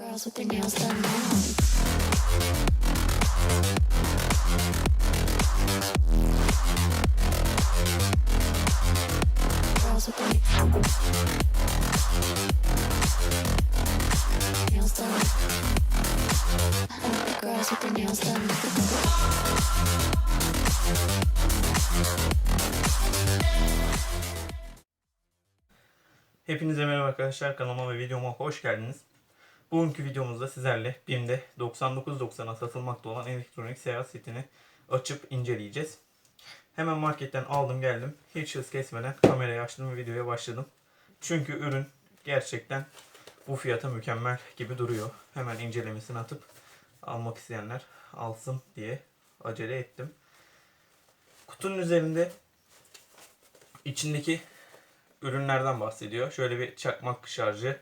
Girls with their nails done now. Hepinize merhaba arkadaşlar kanalıma ve videoma hoş geldiniz. Bugünkü videomuzda sizlerle BİM'de 99.90'a satılmakta olan elektronik seyahat setini açıp inceleyeceğiz. Hemen marketten aldım geldim. Hiç hız kesmeden kamerayı açtım ve videoya başladım. Çünkü ürün gerçekten bu fiyata mükemmel gibi duruyor. Hemen incelemesini atıp almak isteyenler alsın diye acele ettim. Kutunun üzerinde içindeki ürünlerden bahsediyor. Şöyle bir çakmak şarjı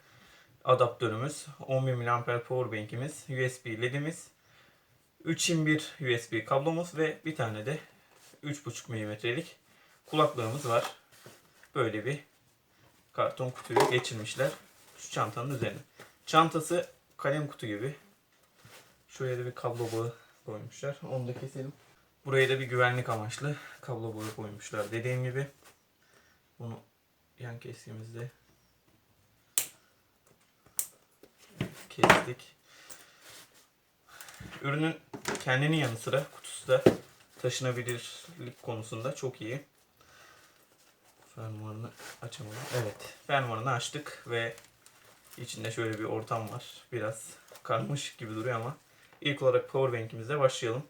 adaptörümüz, 11 mAh powerbank'imiz, USB ledimiz, 3.1 USB kablomuz ve bir tane de 3.5 mm'lik kulaklığımız var. Böyle bir karton kutuyu geçirmişler şu çantanın üzerine. Çantası kalem kutu gibi. Şuraya da bir kablo bağı koymuşlar. Onu da keselim. Buraya da bir güvenlik amaçlı kablo bağı koymuşlar. Dediğim gibi bunu yan kestiğimizde kestik. Ürünün kendinin yanı sıra kutusu da taşınabilirlik konusunda çok iyi. Fermuarını açamadım. Evet. Fermuarını açtık ve içinde şöyle bir ortam var. Biraz karmaşık gibi duruyor ama ilk olarak powerbank'imizle başlayalım.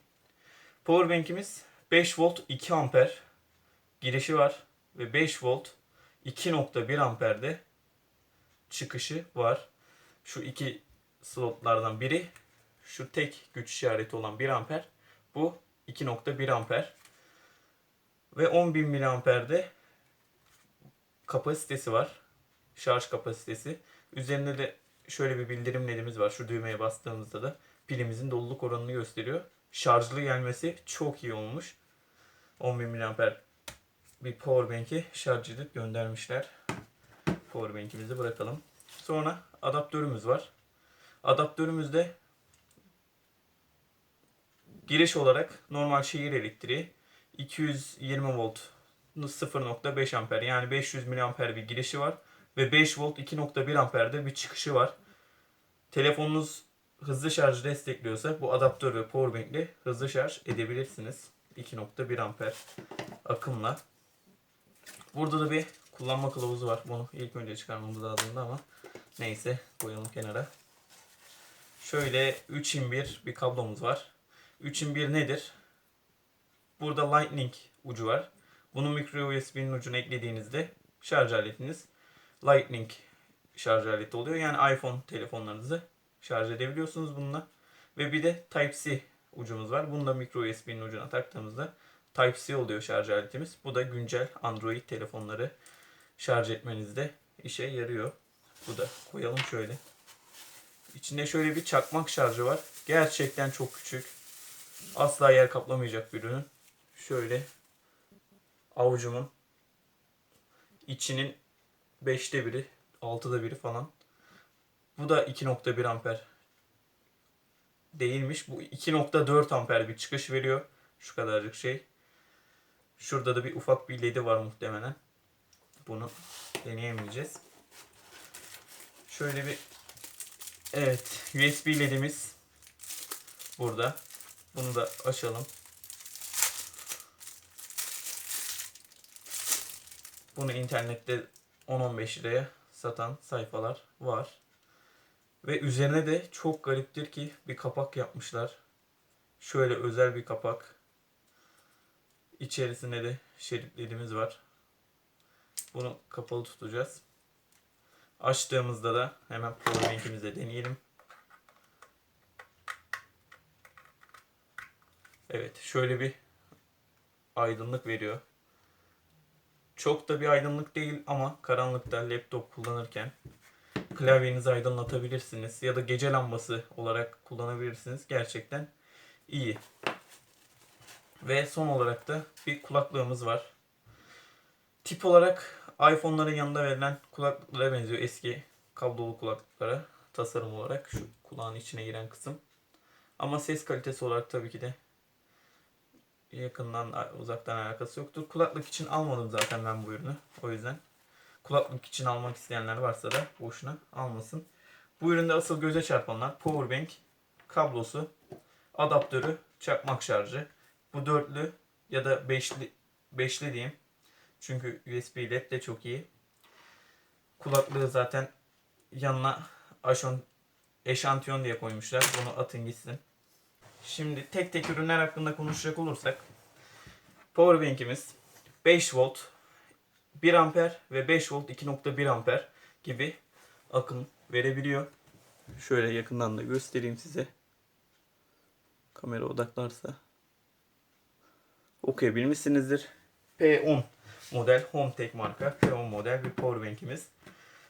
Powerbank'imiz 5 volt 2 amper girişi var ve 5 volt 2.1 amperde çıkışı var. Şu iki slotlardan biri şu tek güç işareti olan 1 amper. Bu 2.1 amper. Ve 10.000 miliamperde kapasitesi var. Şarj kapasitesi. Üzerinde de şöyle bir bildirim ledimiz var. Şu düğmeye bastığımızda da pilimizin doluluk oranını gösteriyor. Şarjlı gelmesi çok iyi olmuş. 10.000 miliamper bir powerbank'i şarj edip göndermişler. Powerbank'imizi bırakalım. Sonra adaptörümüz var. Adaptörümüzde giriş olarak normal şehir elektriği 220 volt 0.5 amper yani 500 miliamper bir girişi var ve 5 volt 2.1 amperde bir çıkışı var. Telefonunuz hızlı şarj destekliyorsa bu adaptör ve powerbank ile hızlı şarj edebilirsiniz. 2.1 amper akımla. Burada da bir kullanma kılavuzu var. Bunu ilk önce çıkarmamız lazımdı ama neyse koyalım kenara. Şöyle 3 1 bir kablomuz var. 3 1 nedir? Burada Lightning ucu var. Bunu micro USB'nin ucuna eklediğinizde şarj aletiniz Lightning şarj aleti oluyor. Yani iPhone telefonlarınızı şarj edebiliyorsunuz bununla. Ve bir de Type-C ucumuz var. Bunu da micro USB'nin ucuna taktığımızda Type-C oluyor şarj aletimiz. Bu da güncel Android telefonları şarj etmenizde işe yarıyor. Bu da koyalım şöyle. İçinde şöyle bir çakmak şarjı var. Gerçekten çok küçük. Asla yer kaplamayacak bir ürün. Şöyle avucumun içinin 5'te biri, 6'da biri falan. Bu da 2.1 amper değilmiş. Bu 2.4 amper bir çıkış veriyor. Şu kadarcık şey. Şurada da bir ufak bir ledi var muhtemelen. Bunu deneyemeyeceğiz. Şöyle bir Evet, USB ledimiz burada. Bunu da açalım. Bunu internette 10-15 liraya satan sayfalar var. Ve üzerine de çok gariptir ki bir kapak yapmışlar. Şöyle özel bir kapak. İçerisinde de şeritlerimiz var. Bunu kapalı tutacağız. Açtığımızda da hemen powerbank'imizi deneyelim. Evet, şöyle bir aydınlık veriyor. Çok da bir aydınlık değil ama karanlıkta laptop kullanırken klavyenizi aydınlatabilirsiniz ya da gece lambası olarak kullanabilirsiniz. Gerçekten iyi. Ve son olarak da bir kulaklığımız var. Tip olarak iPhone'ların yanında verilen kulaklıklara benziyor. Eski kablolu kulaklıklara. tasarım olarak şu kulağın içine giren kısım. Ama ses kalitesi olarak tabii ki de yakından uzaktan alakası yoktur. Kulaklık için almadım zaten ben bu ürünü. O yüzden kulaklık için almak isteyenler varsa da boşuna almasın. Bu üründe asıl göze çarpanlar powerbank, kablosu, adaptörü, çakmak şarjı. Bu dörtlü ya da beşli, beşli diyeyim. Çünkü USB led de çok iyi. Kulaklığı zaten yanına aşon, eşantiyon diye koymuşlar. Bunu atın gitsin. Şimdi tek tek ürünler hakkında konuşacak olursak Powerbank'imiz 5 volt 1 amper ve 5 volt 2.1 amper gibi akım verebiliyor. Şöyle yakından da göstereyim size. Kamera odaklarsa okuyabilmişsinizdir. P10 model Hometech marka P10 model bir powerbank'imiz.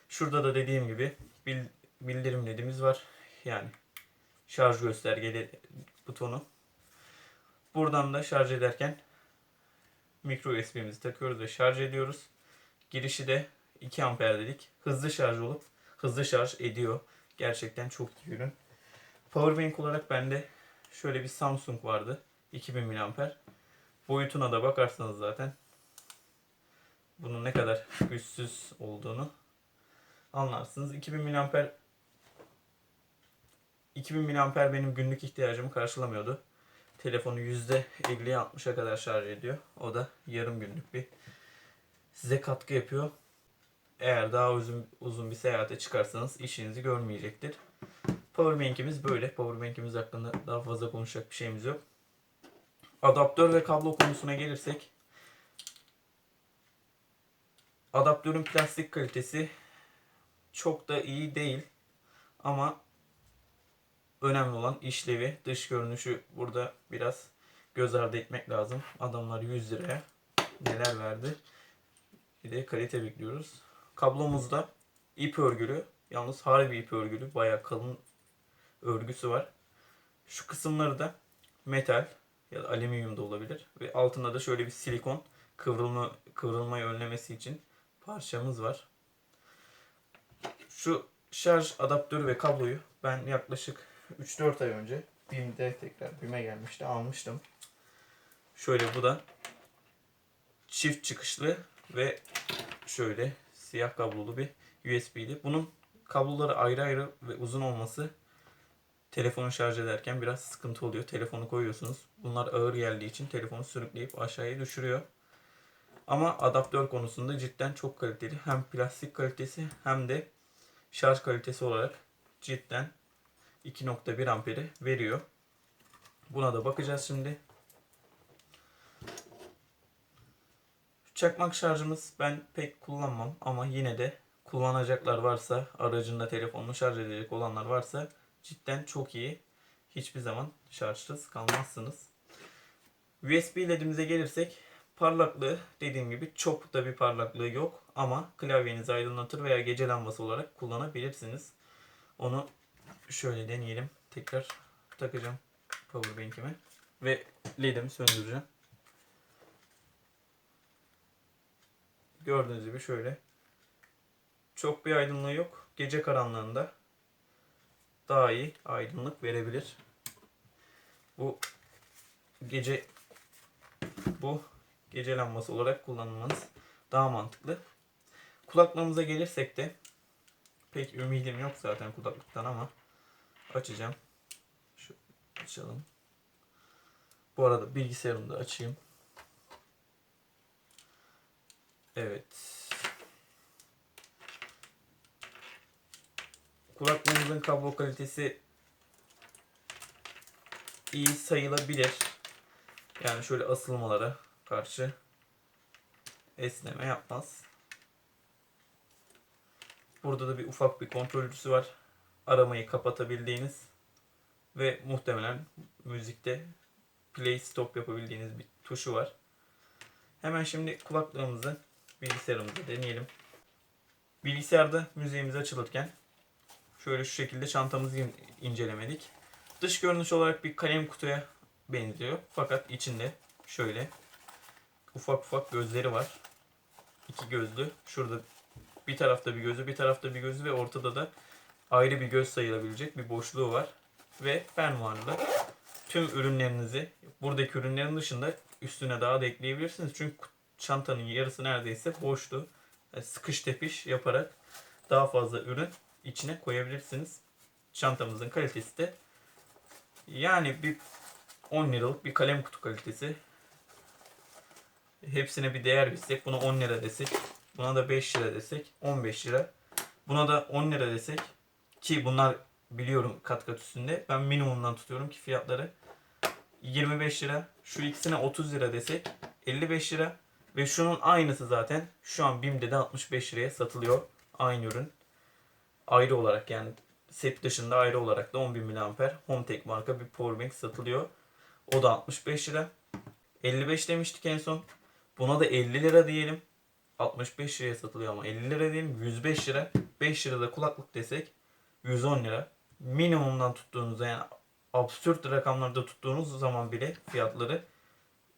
Şurada da dediğim gibi bil- bildirim ledimiz var. Yani şarj göstergeli butonu. Buradan da şarj ederken micro USB'mizi takıyoruz ve şarj ediyoruz. Girişi de 2 amper dedik. Hızlı şarj olup hızlı şarj ediyor. Gerçekten çok iyi ürün. Powerbank olarak bende şöyle bir Samsung vardı. 2000 mAh. Boyutuna da bakarsanız zaten bunun ne kadar güçsüz olduğunu anlarsınız. 2000 mAh 2000 mAh benim günlük ihtiyacımı karşılamıyordu. Telefonu %50'ye 60'a kadar şarj ediyor. O da yarım günlük bir size katkı yapıyor. Eğer daha uzun uzun bir seyahate çıkarsanız işinizi görmeyecektir. Powerbank'imiz böyle. Powerbank'imiz hakkında daha fazla konuşacak bir şeyimiz yok. Adaptör ve kablo konusuna gelirsek adaptörün plastik kalitesi çok da iyi değil ama önemli olan işlevi, dış görünüşü burada biraz göz ardı etmek lazım. Adamlar 100 liraya neler verdi. Bir de kalite bekliyoruz. Kablomuzda ip örgülü. Yalnız harbi ip örgülü. Bayağı kalın örgüsü var. Şu kısımları da metal ya da alüminyum da olabilir. Ve altında da şöyle bir silikon kıvrılma kıvrılmayı önlemesi için parçamız var. Şu şarj adaptörü ve kabloyu ben yaklaşık 3-4 ay önce BİM'de tekrar BİM'e gelmişti almıştım. Şöyle bu da çift çıkışlı ve şöyle siyah kablolu bir USB'li. Bunun kabloları ayrı ayrı ve uzun olması telefonu şarj ederken biraz sıkıntı oluyor. Telefonu koyuyorsunuz. Bunlar ağır geldiği için telefonu sürükleyip aşağıya düşürüyor. Ama adaptör konusunda cidden çok kaliteli. Hem plastik kalitesi hem de şarj kalitesi olarak cidden 2.1 amperi veriyor. Buna da bakacağız şimdi. Çakmak şarjımız ben pek kullanmam ama yine de kullanacaklar varsa aracında telefonunu şarj edecek olanlar varsa cidden çok iyi. Hiçbir zaman şarjsız kalmazsınız. USB ledimize gelirsek parlaklığı dediğim gibi çok da bir parlaklığı yok ama klavyenizi aydınlatır veya gece lambası olarak kullanabilirsiniz. Onu şöyle deneyelim. Tekrar takacağım powerbank'ime ve ledimi söndüreceğim. Gördüğünüz gibi şöyle. Çok bir aydınlığı yok. Gece karanlığında daha iyi aydınlık verebilir. Bu gece bu gece lambası olarak kullanmanız daha mantıklı. Kulaklığımıza gelirsek de pek ümidim yok zaten kulaklıktan ama açacağım. Şu açalım. Bu arada bilgisayarımı da açayım. Evet. Kulaklığımızın kablo kalitesi iyi sayılabilir. Yani şöyle asılmalara karşı esneme yapmaz. Burada da bir ufak bir kontrolcüsü var. Aramayı kapatabildiğiniz ve muhtemelen müzikte play stop yapabildiğiniz bir tuşu var. Hemen şimdi kulaklığımızı bilgisayarımızda deneyelim. Bilgisayarda müziğimiz açılırken şöyle şu şekilde çantamızı in- incelemedik. Dış görünüş olarak bir kalem kutuya benziyor. Fakat içinde şöyle ufak ufak gözleri var. İki gözlü. Şurada bir tarafta bir gözü, bir tarafta bir gözü ve ortada da ayrı bir göz sayılabilecek bir boşluğu var. Ve fermuarlı. Tüm ürünlerinizi buradaki ürünlerin dışında üstüne daha da ekleyebilirsiniz. Çünkü çantanın yarısı neredeyse boştu. Yani sıkış tepiş yaparak daha fazla ürün içine koyabilirsiniz. Çantamızın kalitesi de yani bir 10 liralık bir kalem kutu kalitesi. Hepsine bir değer bilsek buna 10 lira desek buna da 5 lira desek 15 lira. Buna da 10 lira desek ki bunlar biliyorum kat kat üstünde. Ben minimumdan tutuyorum ki fiyatları 25 lira. Şu ikisine 30 lira desek 55 lira. Ve şunun aynısı zaten şu an BİM'de de 65 liraya satılıyor. Aynı ürün. Ayrı olarak yani set dışında ayrı olarak da 10.000 mAh Hometech marka bir powerbank satılıyor. O da 65 lira. 55 demiştik en son. Buna da 50 lira diyelim. 65 liraya satılıyor ama 50 lira diyelim. 105 lira. 5 lirada kulaklık desek 110 lira. Minimumdan tuttuğunuzda yani absürt rakamlarda tuttuğunuz zaman bile fiyatları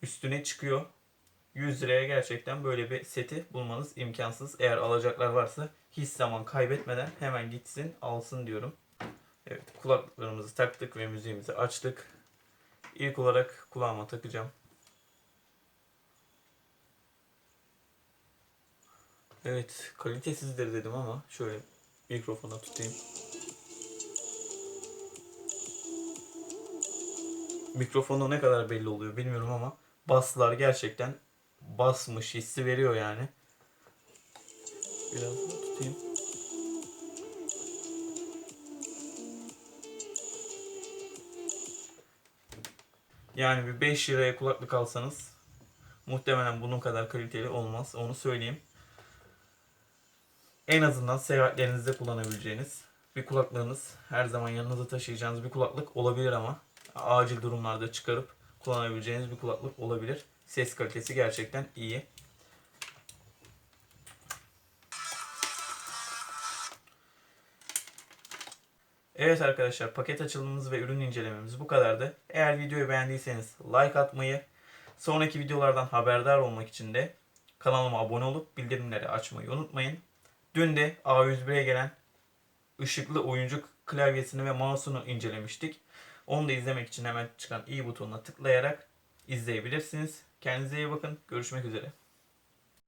üstüne çıkıyor. 100 liraya gerçekten böyle bir seti bulmanız imkansız. Eğer alacaklar varsa hiç zaman kaybetmeden hemen gitsin alsın diyorum. Evet kulaklıklarımızı taktık ve müziğimizi açtık. İlk olarak kulağıma takacağım. Evet kalitesizdir dedim ama şöyle mikrofona tutayım. Mikrofonda ne kadar belli oluyor bilmiyorum ama baslar gerçekten basmış hissi veriyor yani. Biraz tutayım. Yani bir 5 liraya kulaklık alsanız muhtemelen bunun kadar kaliteli olmaz. Onu söyleyeyim. En azından seyahatlerinizde kullanabileceğiniz bir kulaklığınız her zaman yanınızda taşıyacağınız bir kulaklık olabilir ama acil durumlarda çıkarıp kullanabileceğiniz bir kulaklık olabilir. Ses kalitesi gerçekten iyi. Evet arkadaşlar paket açılımımız ve ürün incelememiz bu kadardı. Eğer videoyu beğendiyseniz like atmayı, sonraki videolardan haberdar olmak için de kanalıma abone olup bildirimleri açmayı unutmayın. Dün de A101'e gelen ışıklı oyuncu klavyesini ve mouse'unu incelemiştik. Onu da izlemek için hemen çıkan i butonuna tıklayarak izleyebilirsiniz. Kendinize iyi bakın. Görüşmek üzere.